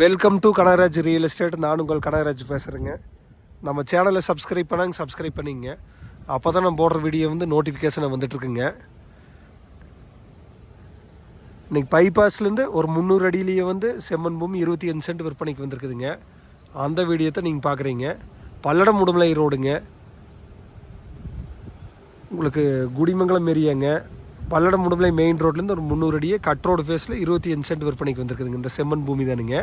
Welcome to Kanagaraj real estate நான் உங்கள் கனகராஜ் பேசுகிறேங்க நம்ம சேனலை சப்ஸ்கிரைப் பண்ணாங்க சப்ஸ்கிரைப் பண்ணிங்க. அப்போ தான் நம்ம போடுற வீடியோ வந்து நோட்டிஃபிகேஷனை வந்துட்டுருக்குங்க. இன்றைக்கி பைபாஸ்லேருந்து ஒரு முந்நூறு அடியிலேயே வந்து செம்மன் பூமி இருபத்தி அஞ்சு சென்ட் விற்பனைக்கு வந்திருக்குதுங்க. அந்த வீடியோத்தை நீங்கள் பார்க்குறீங்க பல்லடம் உடுமலை ரோடுங்க. உங்களுக்கு குடிமங்கலம் ஏரியாங்க. பல்லடம் உடுமலை மெயின் ரோட்லேருந்து ஒரு முந்நூறு அடியே கட் ரோடு ஃபேஸில் இருபத்தி அஞ்சு சென்ட் விற்பனைக்கு வந்திருக்குதுங்க. இந்த செம்மன் பூமி தானுங்க.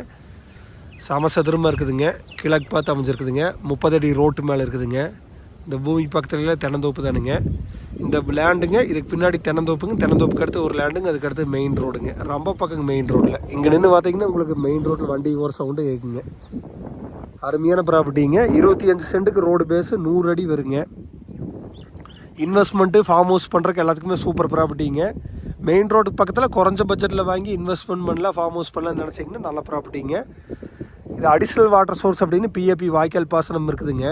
சமசதுரமாக இருக்குதுங்க. கிழக்கு பார்த்து அமைஞ்சிருக்குதுங்க. முப்பது அடி ரோட்டு மேலே இருக்குதுங்க. இந்த பூமி பக்கத்துலலாம் தென்னந்தோப்பு தானுங்க. இந்த லேண்டுங்க இதுக்கு பின்னாடி தென்னந்தோப்புங்க தென்னந்தோப்புக்கு அடுத்து ஒரு லேண்டுங்க அதுக்கு அடுத்து மெயின் ரோடுங்க ரொம்ப பக்கம் மெயின் ரோட்டில் இங்கே நின்று பார்த்தீங்கன்னா உங்களுக்கு மெயின் ரோட்டில் வண்டி ஓர சவுண்டு கேட்குங்க அருமையான ப்ராப்பர்ட்டிங்க இருபத்தி அஞ்சு சென்ட்டுக்கு ரோடு பேஸு நூறு அடி வருங்க. இன்வெஸ்ட்மெண்ட்டு ஃபார்ம் ஹவுஸ் பண்ணுறக்கு எல்லாத்துக்குமே சூப்பர் ப்ராப்பர்ட்டிங்க மெயின் ரோடுக்கு பக்கத்தில் குறைஞ்ச பட்ஜெட்டில் வாங்கி இன்வெஸ்ட்மெண்ட் பண்ணலாம் ஃபார்ம் ஹவுஸ் பண்ணலாம்னு நினச்சிங்கன்னா நல்ல ப்ராப்பர்ட்டிங்க இது அடிஷ்னல் வாட்டர் சோர்ஸ் அப்படின்னு பிஏபி வாய்க்கால் பாசனம் இருக்குதுங்க.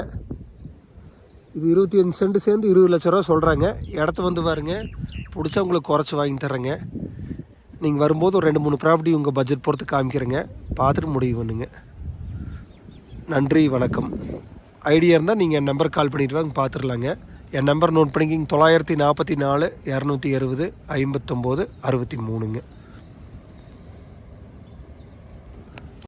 இது இருபத்தி அஞ்சு சென்ட் சேர்ந்து இருபது லட்ச ரூபா சொல்கிறாங்க இடத்த வந்து பாருங்க. பிடிச்சா உங்களுக்கு குறைச்சி வாங்கி தர்றேங்க. நீங்கள் வரும்போது ஒரு ரெண்டு மூணு ப்ராப்பர்ட்டி உங்கள் பட்ஜெட் பொறுத்து காமிக்கிறேங்க. பார்த்துட்டு முடிவு பண்ணுங்க. நன்றி வணக்கம். ஐடியா இருந்தால் நீங்கள் என் நம்பர் கால் பண்ணிட்டு வாங்க பார்த்துடலாங்க. என் நம்பர் நோட் பண்ணிக்கிங்க. தொள்ளாயிரத்தி நாற்பத்தி நாலு இரநூத்தி அறுபது ஐம்பத்தொம்போது அறுபத்தி மூணுங்க.